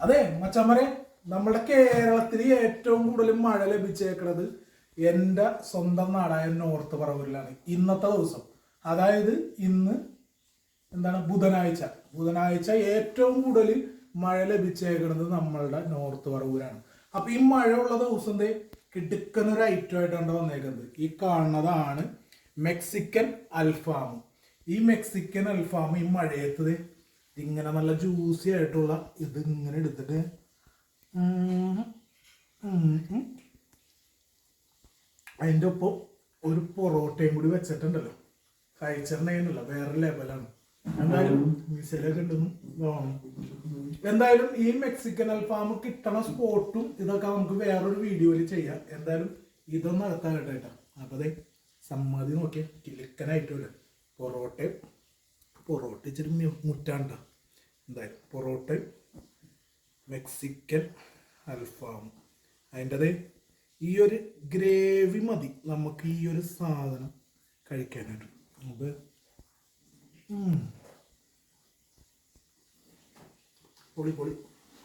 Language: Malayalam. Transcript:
അതെ മച്ചമ്മരെ നമ്മുടെ കേരളത്തിൽ ഏറ്റവും കൂടുതൽ മഴ ലഭിച്ചേക്കുന്നത് എന്റെ സ്വന്തം നാടായ നോർത്ത് പറവൂരിലാണ്. ഇന്നത്തെ ദിവസം. അതായത് ഇന്ന് എന്താണ് ബുധനാഴ്ച. ബുധനാഴ്ച ഏറ്റവും കൂടുതൽ മഴ ലഭിച്ചേക്കുന്നത് നമ്മളുടെ നോർത്ത് പറവൂരാണ്. അപ്പൊ ഈ മഴയുള്ള ദിവസം കിടുക്കുന്ന ഒരു ഐറ്റം ആയിട്ടാണ് വന്നേക്കുന്നത് ഈ കാണുന്നതാണ് മെക്സിക്കൻ അൽഫാം. ഈ മെക്സിക്കൻ അൽഫാം ഈ മഴയത്ത് ഇങ്ങനെ നല്ല ജ്യൂസി ആയിട്ടുള്ള ഇത് ഇങ്ങനെ എടുത്തിട്ട്. അതിന്റെ ഒപ്പം ഒരു പൊറോട്ടയും കൂടി വെച്ചിട്ടുണ്ടല്ലോ. കഴിച്ചിട്ടുണ്ടെങ്കിലല്ലോ വേറെ ലെവലാണ് എന്തായാലും മിസൈലൊക്കെ ഉണ്ടെന്ന് തോന്നുന്നു. എന്തായാലും ഈ മെക്സിക്കൻ അൽഫാം കിട്ടണ സ്പോട്ടും ഇതൊക്കെ നമുക്ക് വേറൊരു വീഡിയോയിൽ ചെയ്യാം. എന്തായാലും ഇതൊന്നും അകത്താകട്ടെ കേട്ടോ. അപ്പൊ അതെ സമ്മതി നോക്കിയാൽ കിലുക്കനായിട്ടില്ല പൊറോട്ടയും പൊറോട്ട ഇച്ചിരി മുറ്റാണ്ട. എന്തായാലും പൊറോട്ട മെക്സിക്കൻ അൽഫാം. അതിന്റെത് ഈ ഒരു ഗ്രേവി മതി. നമുക്ക് ഈ ഒരു സാധനം കഴിക്കാനായിട്ട്. അത് പൊളി പൊളി.